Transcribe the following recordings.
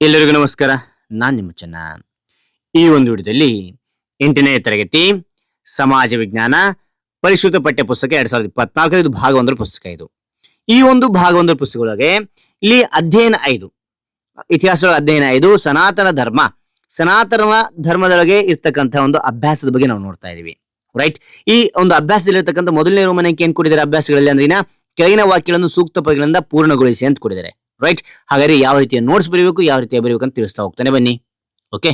ಎಲ್ಲರಿಗೂ ನಮಸ್ಕಾರ. ನಾನು ನಿಮ್ಮ ಚೆನ್ನ. ಈ ಒಂದು ವಿಡಿಯೋದಲ್ಲಿ ಎಂಟನೇ ತರಗತಿ ಸಮಾಜ ವಿಜ್ಞಾನ ಪರಿಶುದ್ಧ ಪಠ್ಯ ಪುಸ್ತಕ ಎರಡ್ ಸಾವಿರದ ಇಪ್ಪತ್ನಾಲ್ಕರ ಇದು ಭಾಗ ಪುಸ್ತಕ ಇದು. ಈ ಒಂದು ಭಾಗ ಒಂದರ ಪುಸ್ತಕದೊಳಗೆ ಇಲ್ಲಿ ಅಧ್ಯಯನ ಐದು. ಇತಿಹಾಸದ ಅಧ್ಯಯನ ಐದು, ಸನಾತನ ಧರ್ಮ. ಸನಾತನ ಧರ್ಮದೊಳಗೆ ಇರ್ತಕ್ಕಂಥ ಒಂದು ಅಭ್ಯಾಸದ ಬಗ್ಗೆ ನಾವು ನೋಡ್ತಾ ಇದೀವಿ. ರೈಟ್ ಈ ಒಂದು ಅಭ್ಯಾಸದಲ್ಲಿ ಇರ್ತಕ್ಕಂಥ ಮೊದಲನೇ ರೋಮನಕ್ಕೆ ಏನ್ ಕೊಟ್ಟಿದ್ದಾರೆ ಅಭ್ಯಾಸಗಳಲ್ಲಿ ಅಂದ್ರೆ ಕೆಳಗಿನ ವಾಕ್ಯಗಳನ್ನು ಸೂಕ್ತ ಪದಗಳಿಂದ ಪೂರ್ಣಗೊಳಿಸಿ ಅಂತ ಕೊಟ್ಟಿದ್ದಾರೆ ರೈಟ್ ಹಾಗಾದ್ರೆ ಯಾವ ರೀತಿಯ ನೋಟ್ಸ್ ಬರೀಬೇಕು, ಯಾವ ರೀತಿಯ ಬರೀಬೇಕು ಅಂತ ತಿಳಿಸ್ತಾ ಹೋಗ್ತಾನೆ. ಬನ್ನಿ. ಓಕೆ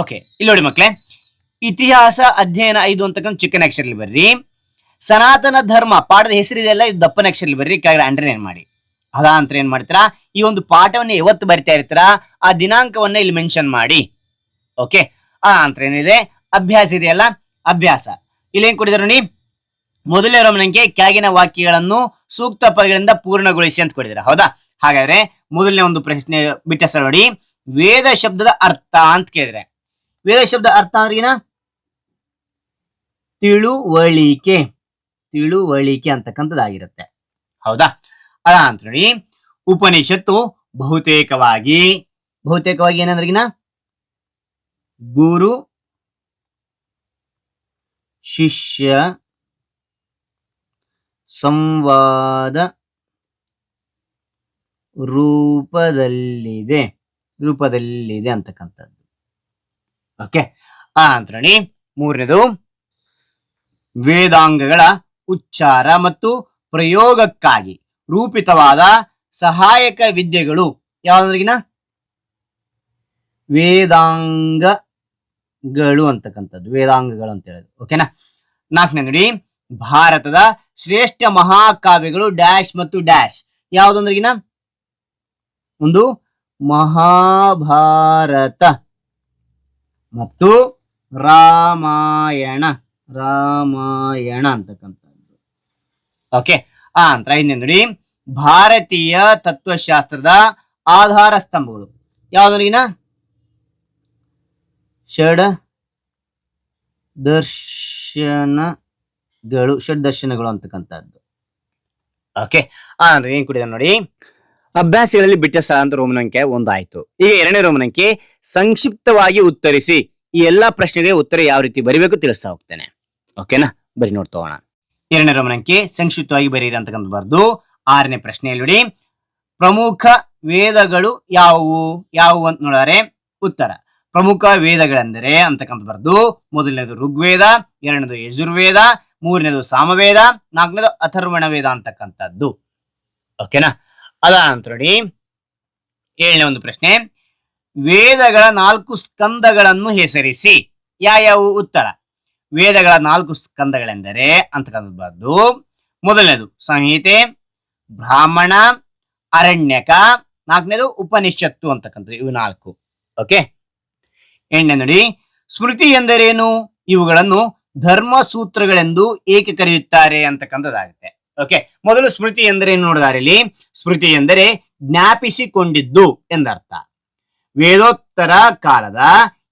ಓಕೆ ಇಲ್ಲಿ ನೋಡಿ ಮಕ್ಳೇ, ಇತಿಹಾಸ ಅಧ್ಯಯನ ಐದು ಅಂತಕ್ಕಂಥ ಚಿಕ್ಕನ ಅಕ್ಷರಲ್ಲಿ ಬರ್ರಿ. ಸನಾತನ ಧರ್ಮ, ಪಾಠದ ಹೆಸರಿದೆಲ್ಲ ಇದು ದಪ್ಪನ ಅಕ್ಷರಲ್ಲಿ ಬರ್ರಿ. ಕೆಳಗಡೆ ಅಂಡರ್ಲೈನ್ ಮಾಡಿ. ಅದ ಅಂತ ಏನ್ ಮಾಡ್ತೀರಾ? ಈ ಒಂದು ಪಾಠವನ್ನ ಯಾವತ್ತು ಬರಿತಾ ಇರ್ತೀರಾ? ಆ ದಿನಾಂಕವನ್ನ ಇಲ್ಲಿ ಮೆನ್ಷನ್ ಮಾಡಿ. ಓಕೆ ಆ ಅಂತ ಏನಿದೆ? ಅಭ್ಯಾಸ ಇದೆಯಲ್ಲ? ಅಭ್ಯಾಸ. ಇಲ್ಲಿ ಏನ್ ಕೊಡಿದ್ರು ನೀ ಮೊದಲನೇ ರೋಮನಂಗೆ ಕೆಳಗಿನ ವಾಕ್ಯಗಳನ್ನು ಸೂಕ್ತ ಪದಗಳಿಂದ ಪೂರ್ಣಗೊಳಿಸಿ ಅಂತ ಕೊಡಿದ್ರ ಹೌದಾ? ಹಾಗಾದ್ರೆ ಮೊದಲನೇ ಒಂದು ಪ್ರಶ್ನೆ ಬಿಟ್ಟ ಸರ್ ನೋಡಿ. ವೇದ ಶಬ್ದದ ಅರ್ಥ ಅಂತ ಕೇಳಿದ್ರೆ. ವೇದ ಶಬ್ದ ಅರ್ಥ ಅಂದ್ರೆ ತಿಳುವಳಿಕೆ. ತಿಳುವಳಿಕೆ ಅಂತಕ್ಕಂಥದ್ದಾಗಿರುತ್ತೆ. ಹೌದಾ? ಅದ ಅಂತ ನೋಡಿ. ಉಪನಿಷತ್ತು ಬಹುತೇಕವಾಗಿ ಬಹುತೇಕವಾಗಿ ಏನಂದ್ರಿಗಿನ ಗುರು, ಶಿಷ್ಯ, ಸಂವಾದ ರೂಪದಲ್ಲಿದೆ. ರೂಪದಲ್ಲಿದೆ ಅಂತಕ್ಕಂಥದ್ದು. ಓಕೆ ಆ ಅಂತರಣಿ ಮೂರನೇದು ವೇದಾಂಗಗಳ ಉಚ್ಚಾರ ಮತ್ತು ಪ್ರಯೋಗಕ್ಕಾಗಿ ರೂಪಿತವಾದ ಸಹಾಯಕ ವಿದ್ಯೆಗಳು ಯಾವ್ದ್ರಗಿನ ವೇದಾಂಗಗಳು ಅಂತಕ್ಕಂಥದ್ದು. ವೇದಾಂಗಗಳು ಅಂತ ಹೇಳೋದು. ಓಕೆನಾ ನಾಲ್ಕನೇ ನೋಡಿ, ಭಾರತದ ಶ್ರೇಷ್ಠ ಮಹಾಕಾವ್ಯಗಳು ಡ್ಯಾಶ್ ಮತ್ತು ಡ್ಯಾಶ್. ಯಾವ್ದಂದ್ರಿಗಿನ? ಒಂದು ಮಹಾಭಾರತ. ಮತ್ತು ರಾಮಾಯಣ ರಾಮಾಯಣ ಅಂತಕ್ಕಂಥದ್ದು. ಓಕೆ ಆ ಅಂತ ಇನ್ನೇ ನೋಡಿ ಭಾರತೀಯ ತತ್ವಶಾಸ್ತ್ರದ ಆಧಾರ ಸ್ತಂಭಗಳು. ಯಾವ್ದ್ರಿಗಿನ ಷಡ್ ದರ್ಶನಗಳು ಷಡ್ ದರ್ಶನಗಳು ಅಂತಕ್ಕಂಥದ್ದು. ಓಕೆ ಆ ಅಂದ್ರೆ ಏನ್ ಕುಡಿದ ನೋಡಿ. ಅಭ್ಯಾಸಗಳಲ್ಲಿ ಬಿಟ್ಟ ಸ್ಥಳ ಅಂತ ರೋಮನಂಕೆ ಒಂದಾಯ್ತು. ಈಗ ಎರಡನೇ ರೋಮನಂಕೆ ಸಂಕ್ಷಿಪ್ತವಾಗಿ ಉತ್ತರಿಸಿ. ಈ ಎಲ್ಲಾ ಪ್ರಶ್ನೆಗೆ ಉತ್ತರ ಯಾವ ರೀತಿ ಬರಿಬೇಕು ತಿಳಿಸ್ತಾ ಹೋಗ್ತೇನೆ. ಓಕೆನಾ ಬರಿ ನೋಡ್ತೋಣ ಎರಡನೇ ರೋಮನಂಕೆ ಸಂಕ್ಷಿಪ್ತವಾಗಿ ಬರೀರಿ ಅಂತಕ್ಕಂಥ ಬರ್ದು ಆರನೇ ಪ್ರಶ್ನೆಯಲ್ಲಿ ಪ್ರಮುಖ ವೇದಗಳು ಯಾವುವು? ಯಾವುವು ಅಂತ ನೋಡಿದರೆ ಉತ್ತರ. ಪ್ರಮುಖ ವೇದಗಳೆಂದರೆ ಅಂತಕ್ಕಂಥ ಬರ್ದು ಮೊದಲನೇದು ಋಗ್ವೇದ, ಎರಡನೇದು ಯಜುರ್ವೇದ, ಮೂರನೇದು ಸಾಮವೇದ, ನಾಲ್ಕನೇದು ಅಥರ್ವಣ ವೇದ ಅಂತಕ್ಕಂಥದ್ದು ಓಕೆನಾ ಅದ ಅಂತ ನೋಡಿ. ಏಳನೇ ಒಂದು ಪ್ರಶ್ನೆ. ವೇದಗಳ ನಾಲ್ಕು ಸ್ಕಂದಗಳನ್ನು ಹೆಸರಿಸಿ. ಯಾವ್ಯಾವು? ಉತ್ತರ. ವೇದಗಳ ನಾಲ್ಕು ಸ್ಕಂದಗಳೆಂದರೆ ಅಂತಕ್ಕಂಥದ್ದು. ಮೊದಲನೇದು ಸಂಹಿತೆ, ಬ್ರಾಹ್ಮಣ, ಅರಣ್ಯಕ, ನಾಲ್ಕನೇದು ಉಪನಿಷತ್ತು ಅಂತಕ್ಕಂಥದ್ದು ಇವು ನಾಲ್ಕು. ಓಕೆ? ಎಣ್ಣೆ ನೋಡಿ, ಸ್ಮೃತಿ ಎಂದರೇನು? ಇವುಗಳನ್ನು ಧರ್ಮ ಸೂತ್ರಗಳೆಂದು ಏಕೆ ಕರೆಯುತ್ತಾರೆ ಅಂತಕ್ಕಂಥದ್ದಾಗುತ್ತೆ. ಓಕೆ ಮೊದಲು ಸ್ಮೃತಿ ಎಂದರೆ ಏನು ನೋಡಿದಾರೆ ಇಲ್ಲಿ ಸ್ಮೃತಿ ಎಂದರೆ ಜ್ಞಾಪಿಸಿಕೊಂಡಿದ್ದು ಎಂದರ್ಥ. ವೇದೋತ್ತರ ಕಾಲದ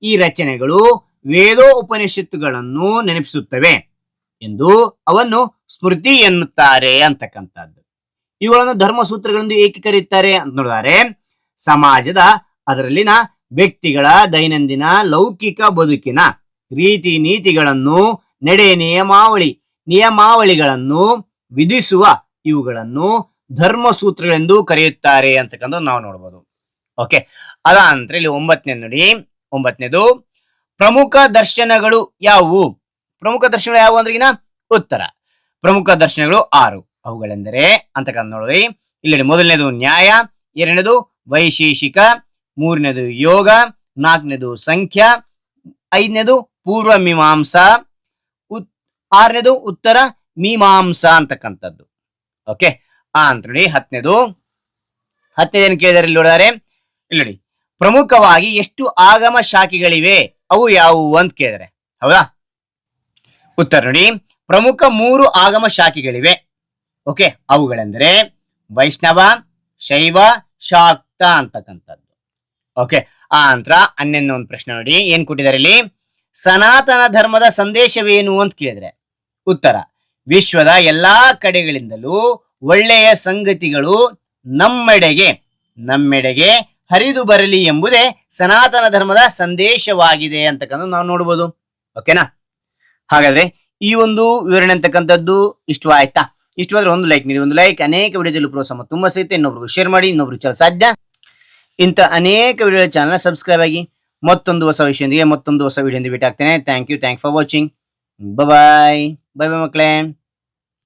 ಈ ರಚನೆಗಳು ವೇದೋ ಉಪನಿಷತ್ತುಗಳನ್ನು ನೆನಪಿಸುತ್ತವೆ ಎಂದು ಅವನ್ನು ಸ್ಮೃತಿ ಎನ್ನುತ್ತಾರೆ ಅಂತಕ್ಕಂಥದ್ದು. ಇವುಗಳನ್ನು ಧರ್ಮಸೂತ್ರಗಳೆಂದು ಏಕೆ ಕರೆಯುತ್ತಾರೆ ಅಂತ ನೋಡಿದಾರೆ, ಸಮಾಜದ ಅದರಲ್ಲಿನ ವ್ಯಕ್ತಿಗಳ ದೈನಂದಿನ ಲೌಕಿಕ ಬದುಕಿನ ರೀತಿ ನೀತಿಗಳನ್ನು ನಡೆ ನಿಯಮಾವಳಿ, ನಿಯಮಾವಳಿಗಳನ್ನು ವಿಧಿಸುವ ಇವುಗಳನ್ನು ಧರ್ಮಸೂತ್ರಗಳೆಂದು ಕರೆಯುತ್ತಾರೆ ಅಂತಕ್ಕಂಥದ್ದು ನಾವು ನೋಡಬಹುದು ಓಕೆ ಅದ ಅಂದ್ರೆ ಇಲ್ಲಿ ಒಂಬತ್ತನೇ ನೋಡಿ. ಒಂಬತ್ತನೇದು, ಪ್ರಮುಖ ದರ್ಶನಗಳು ಯಾವುವು? ಪ್ರಮುಖ ದರ್ಶನಗಳು ಯಾವುವು ಅಂದ್ರೆ ಉತ್ತರ. ಪ್ರಮುಖ ದರ್ಶನಗಳು ಆರು. ಅವುಗಳೆಂದರೆ ಅಂತಕ್ಕಂಥ ನೋಡಿ ಇಲ್ಲಿ ಮೊದಲನೇದು ನ್ಯಾಯ, ಎರಡನೇದು ವೈಶೇಷಿಕ, ಮೂರನೇದು ಯೋಗ, ನಾಲ್ಕನೇದು ಸಂಖ್ಯಾ, ಐದನೇದು ಪೂರ್ವ ಮೀಮಾಂಸಾ ಆರನೇದು ಉತ್ತರ ಮೀಮಾಂಸಾ ಅಂತಕ್ಕಂಥದ್ದು. ಓಕೆ ಆ ಅಂತ ನೋಡಿ ಹತ್ತನೇದು ಹತ್ತನೇದೇನು ಕೇಳಿದಾರೆ ಇಲ್ಲಿ ನೋಡಿದಾರೆ? ಇಲ್ಲಿ ನೋಡಿ. ಪ್ರಮುಖವಾಗಿ ಎಷ್ಟು ಆಗಮ ಶಾಖೆಗಳಿವೆ? ಅವು ಯಾವುವು ಅಂತ ಕೇಳಿದರೆ. ಹೌದಾ? ಉತ್ತರ ನೋಡಿ. ಪ್ರಮುಖ ಮೂರು ಆಗಮ ಶಾಖೆಗಳಿವೆ. ಓಕೆ ಅವುಗಳೆಂದರೆ ವೈಷ್ಣವ, ಶೈವ, ಶಾಕ್ತ ಅಂತಕ್ಕಂಥದ್ದು. ಓಕೆ ಆ ನಂತರ ಅನ್ನೊಂದು ಒಂದು ಪ್ರಶ್ನೆ ನೋಡಿ. ಏನ್ ಕೊಟ್ಟಿದ್ದಾರೆ ಇಲ್ಲಿ? ಸನಾತನ ಧರ್ಮದ ಸಂದೇಶವೇನು ಅಂತ ಕೇಳಿದ್ರೆ ಉತ್ತರ. ವಿಶ್ವದ ಎಲ್ಲಾ ಕಡೆಗಳಿಂದಲೂ ಒಳ್ಳೆಯ ಸಂಗತಿಗಳು ನಮ್ಮೆಡೆಗೆ ನಮ್ಮೆಡೆಗೆ ಹರಿದು ಬರಲಿ ಎಂಬುದೇ ಸನಾತನ ಧರ್ಮದ ಸಂದೇಶವಾಗಿದೆ ಅಂತಕ್ಕಂಥ ನಾವು ನೋಡ್ಬೋದು. ಓಕೆನಾ? ಹಾಗಾದ್ರೆ ಈ ಒಂದು ವಿವರಣೆ ಅಂತಕ್ಕಂಥದ್ದು ಇಷ್ಟವಾಯ್ತಾ? ಇಷ್ಟವಾದ್ರೆ ಒಂದು ಲೈಕ್ ನೀಡಿ, ಒಂದು ಲೈಕ್ ಅನೇಕ ವಿಡಿಯೋದಲ್ಲಿ ಪ್ರೋತ್ಸಾಹ ತುಂಬಾ ಸಿಗುತ್ತೆ. ಇನ್ನೊಬ್ರಿಗೆ ಶೇರ್ ಮಾಡಿ ಇನ್ನೊಬ್ರು ಚಲ ಸಾಧ್ಯ? ಇಂಥ ಅನೇಕ ವಿಡಿಯೋ ಚಾನಲ್ ಸಬ್ಸ್ಕ್ರೈಬ್ ಆಗಿ ಮತ್ತೊಂದು ಹೊಸ ವಿಷಯದೊಂದಿಗೆ ಮತ್ತೊಂದು ಹೊಸ ವಿಡಿಯೋ ಭೇಟಿ ಆಗ್ತೇನೆ thank you thank for watching bye bye bye ಮಕ್ಕಳೇ.